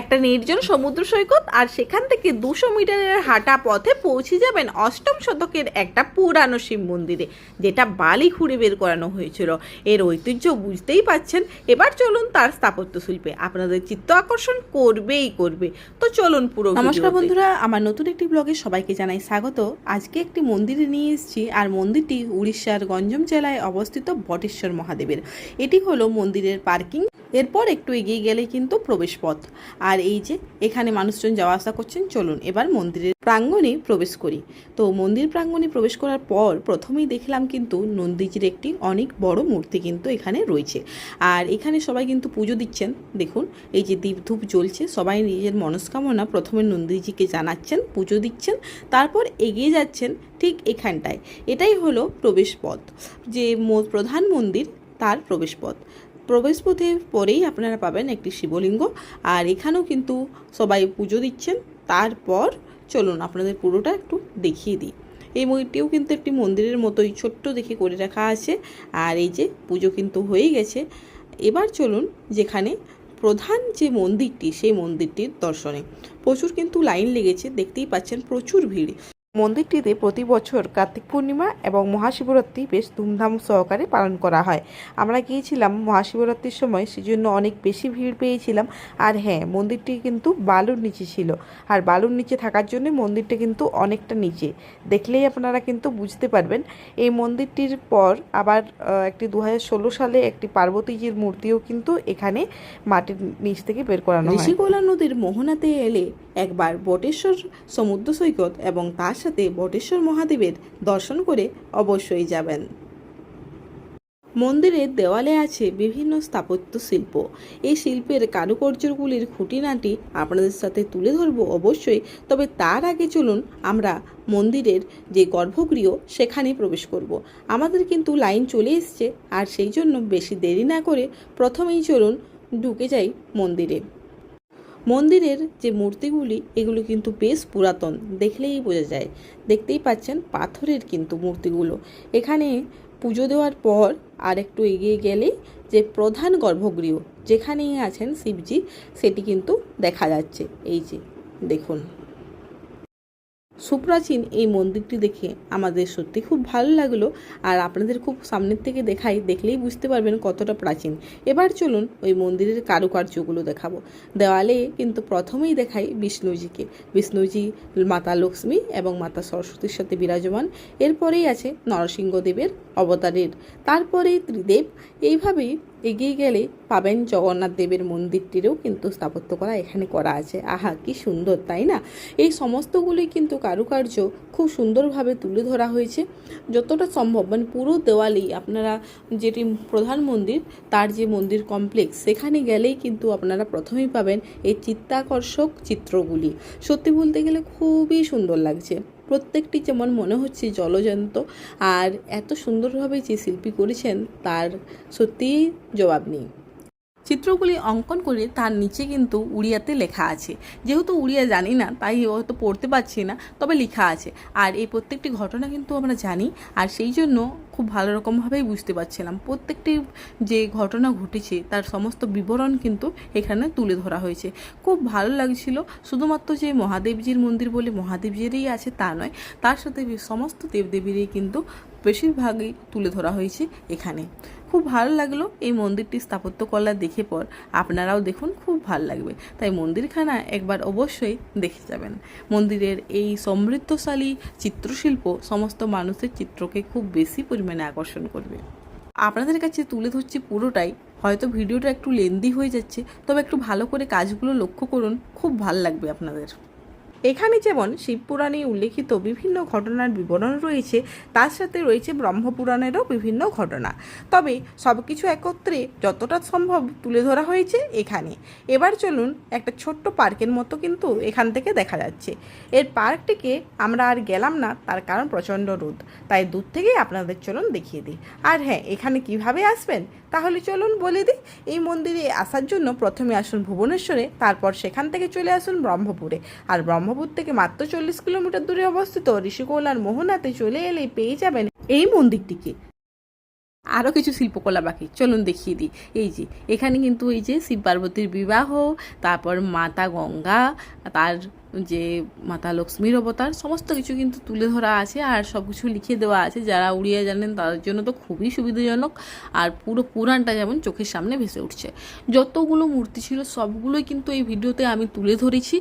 একটা নির্জন সমুদ্র সৈকত আর সেখান থেকে দুশো মিটারের হাঁটা পথে পৌঁছে যাবেন অষ্টম শতকের একটা পুরানো শিব মন্দিরে, যেটা বালি খুঁড়ে বের করানো হয়েছিল। এর ঐতিহ্য বুঝতেই পাচ্ছেন? এবার চলুন তার স্থাপত্য শিল্পে। আপনাদের চিত্ত আকর্ষণ করবেই করবে। তো চলুন পুরো নমস্কার বন্ধুরা, আমার নতুন একটি ব্লগে সবাইকে জানাই স্বাগত। আজকে একটি মন্দিরে নিয়ে এসেছি, আর মন্দিরটি উড়িষ্যার গঞ্জম জেলায় অবস্থিত বটেশ্বর মহাদেবের। এটি হলো মন্দিরের পার্কিং এরপর একটু এগিয়ে গেলে কিন্তু প্রবেশ পথ আর এই যে, এখানে মানুষজন যাওয়া আসা করছেন, চলুন এবার মন্দিরের প্রাঙ্গণে প্রবেশ করি। তো মন্দির প্রাঙ্গণে প্রবেশ করার পর প্রথমেই দেখলাম কিন্তু নন্দীজির একটি অনেক বড় মূর্তি কিন্তু এখানে রয়েছে। আর এখানে সবাই কিন্তু পুজো দিচ্ছেন। দেখুন, এই যে দীপ ধূপ জ্বলছে, সবাই নিজের মনস্কামনা প্রথমে নন্দীজিকে জানাচ্ছেন, পুজো দিচ্ছেন, তারপর এগিয়ে যাচ্ছেন ঠিক এখানটায়। এটাই হলো প্রবেশ পথ যে প্রধান মন্দির, তার প্রবেশ পথ প্রবেশ পথে পরেই আপনারা পাবেন একটি শিবলিঙ্গ। আর এখানেও কিন্তু সবাই পুজো দিচ্ছেন। তারপর চলুন আপনাদের পুরোটা একটু দেখিয়ে দিই। এই মন্দিরটিও কিন্তু একটি মন্দিরের মতোই ছোট্ট দেখে করে রাখা আছে। আর এই যে পুজো কিন্তু হয়ে গেছে। এবার চলুন যেখানে প্রধান যে মন্দিরটি, সেই মন্দিরটির দর্শনে। প্রচুর কিন্তু লাইন লেগেছে, দেখতেই পাচ্ছেন প্রচুর ভিড়। মন্দিরটিতে প্রতি বছর কার্তিক পূর্ণিমা এবং মহাশিবরাত্রি বেশ ধুমধাম সহকারে পালন করা হয়। আমরা গিয়েছিলাম মহাশিবরাত্রির সময়, সেজন্য অনেক বেশি ভিড় পেয়েছিলাম। আর হ্যাঁ মন্দিরটি কিন্তু বালুর নিচে ছিল। আর বালুর নিচে থাকার জন্য মন্দিরটা কিন্তু অনেকটা নিচে। দেখলেই আপনারা কিন্তু বুঝতে পারবেন। এই মন্দিরটির পর আবার একটি দু হাজার ষোলো সালে একটি পার্বতীজির মূর্তিও কিন্তু এখানে মাটির নিচ থেকে বের করানো হয়। ঋষিকোলা নদীর মোহনাতে এলে একবার বটেশ্বর সমুদ্র সৈকত এবং তার সাথে বটেশ্বর মহাদেবের দর্শন করে অবশ্যই যাবেন। মন্দিরের দেওয়ালে আছে বিভিন্ন স্থাপত্য শিল্প। এই শিল্পের কারুকার্যগুলির খুঁটিনাটি আপনাদের সাথে তুলে ধরবো অবশ্যই, তবে তার আগে চলুন আমরা মন্দিরের যে গর্ভগৃহ সেখানে প্রবেশ করব। আমাদের কিন্তু লাইন চলে এসছে, আর সেই জন্য বেশি দেরি না করে প্রথমেই চলুন ঢুকে যাই মন্দিরে। মন্দিরের যে মূর্তিগুলি, এগুলো কিন্তু বেশ পুরাতন। দেখলেই বোঝা যায়। দেখতেই পাচ্ছেন পাথরের কিন্তু মূর্তিগুলো। এখানে পুজো দেওয়ার পর আর একটু এগিয়ে গেলেই যে প্রধান গর্ভগৃহ, যেখানেই আছেন শিবজি, সেটি কিন্তু দেখা যাচ্ছে। এই যে, দেখুন। সুপ্রাচীন এই মন্দিরটি দেখে আমাদের সত্যি খুব ভালো লাগল আর আপনাদের খুব সামনের থেকে দেখাই, দেখলেই বুঝতে পারবেন কতটা প্রাচীন। এবার চলুন ওই মন্দিরের কারুকার্যগুলো দেখাবো। দেওয়ালে কিন্তু প্রথমেই দেখাই বিষ্ণুজিকে। বিষ্ণুজি, মাতা লক্ষ্মী এবং মাতা সরস্বতীর সাথে বিরাজমান। এরপরেই আছে নরসিংহদেবের অবতারের। তারপরে ত্রিদেব। এইভাবেই এগিয়ে গেলে পাবেন জগন্নাথ দেবের মন্দিরটিরও কিন্তু স্থাপত্য করা এখানে করা আছে। আহা, কি সুন্দর, তাই না? এই সমস্তগুলি কিন্তু কারুকার্য খুব সুন্দরভাবে তুলে ধরা হয়েছে। যতটা সম্ভব মানে পুরো দেওয়ালেই আপনারা যেটি প্রধান মন্দির, তার যে মন্দির কমপ্লেক্স সেখানে গেলেই কিন্তু আপনারা প্রথমেই পাবেন এই চিত্তাকর্ষক চিত্রগুলি। সত্যি বলতে গেলে খুবই সুন্দর লাগছে। প্রত্যেকটি যেমন মনে হচ্ছে জলজন্ত, আর এত সুন্দরভাবে যে শিল্পী করেছেন, তার সত্যিই জবাব নেই। চিত্রগুলি অঙ্কন করে তার নিচে কিন্তু উড়িয়াতে লেখা আছে। যেহেতু উড়িয়া জানি না, তাই হয়তো পড়তে পারছি না, তবে লেখা আছে। আর এই প্রত্যেকটি ঘটনা কিন্তু আমরা জানি, আর সেই জন্য খুব ভালো রকমভাবেই বুঝতে পারছিলাম। প্রত্যেকটি যে ঘটনা ঘটেছে, তার সমস্ত বিবরণ কিন্তু এখানে তুলে ধরা হয়েছে। খুব ভালো লাগছিল, শুধুমাত্র যে মহাদেবজির মন্দির বলে মহাদেবজিরই আছে তা নয়, তার সাথে সমস্ত দেবদেবীরই কিন্তু বেশিরভাগই তুলে ধরা হয়েছে এখানে। খুব ভালো লাগল এই মন্দিরটি স্থাপত্যকলা দেখে পর। আপনারাও দেখুন, খুব ভালো লাগবে। তাই মন্দিরখানা একবার অবশ্যই দেখে যাবেন। মন্দিরের এই সমৃদ্ধশালী চিত্রশিল্প সমস্ত মানুষের চিত্রকে খুব বেশি পরিমাণে আকর্ষণ করবে। আপনাদের কাছে তুলে ধরছি পুরোটাই। হয়তো ভিডিওটা একটু লেন্দি হয়ে যাচ্ছে, তবে একটু ভালো করে কাজগুলো লক্ষ্য করুন, খুব ভালো লাগবে আপনাদের। এখানে যেমন শিবপুরাণে উল্লেখিত বিভিন্ন ঘটনার বিবরণ রয়েছে, তার সাথে রয়েছে ব্রহ্মপুরাণেরও বিভিন্ন ঘটনা। তবে সব কিছু একত্রে যতটা সম্ভব তুলে ধরা হয়েছে এখানে। এবার চলুন একটা ছোট্ট পার্কের মতো কিন্তু এখান থেকে দেখা যাচ্ছে। এর পার্কটিকে আমরা আর গেলাম না, তার কারণ প্রচণ্ড রোদ। তাই দূর থেকেই আপনাদের চলুন দেখিয়ে দিই। আর হ্যাঁ এখানে কীভাবে আসবেন? তাহলে চলুন বলে দিই। এই মন্দিরে আসার জন্য প্রথমে আসুন ভুবনেশ্বরে, তারপর সেখান থেকে চলে আসুন ব্রহ্মপুরে। আর ব্রহ্মপুর থেকে মাত্র চল্লিশ কিলোমিটার দূরে অবস্থিত ঋষিকোলার মোহনাতে চলে এলে পেয়ে যাবেন এই মন্দিরটিকে। আরও কিছু শিল্পকলা বাকি, চলুন দেখিয়ে দিই। এই যে, এখানে কিন্তু এই যে শিব পার্বতীর বিবাহ, তারপর মাতা গঙ্গা, তার যে মাতা লক্ষ্মীর অবতার, সমস্ত কিছু কিন্তু তুলে ধরা আছে আর সব কিছু লিখে দেওয়া আছে। যারা উড়িয়ে জানেন তাদের জন্য তো খুবই সুবিধাজনক। আর পুরো পুরাণটা যেমন চোখের সামনে ভেসে উঠছে। যতগুলো মূর্তি ছিল সবগুলোই কিন্তু এই ভিডিওতে আমি তুলে ধরেছি।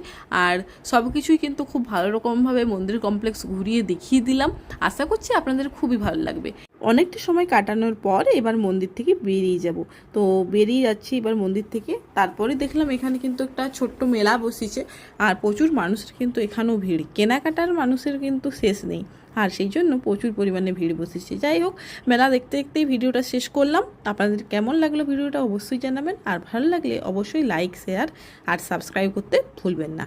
আর সব কিছুই কিন্তু খুব ভালো রকমভাবে মন্দির কমপ্লেক্স ঘুরিয়ে দেখিয়ে দিলাম। আশা করছি আপনাদের খুবই ভালো লাগবে। অনেকটা সময় কাটানোর পর এবার মন্দির থেকে বেরিয়ে যাব। তো বেরিয়ে যাচ্ছি এবার মন্দির থেকে। তারপরে দেখলাম এখানে কিন্তু একটা ছোট্ট মেলা বসেছে আর প্রচুর মানুষের কিন্তু এখানেও ভিড়। কেনাকাটার মানুষের কিন্তু শেষ নেই আর সেই জন্য প্রচুর পরিমাণে ভিড় বসেছে। যাই হোক, মেলা দেখতে দেখতেই ভিডিওটা শেষ করলাম। আপনাদের কেমন লাগল ভিডিওটা অবশ্যই জানাবেন। আর ভালো লাগলে অবশ্যই লাইক শেয়ার আর সাবস্ক্রাইব করতে ভুলবেন না।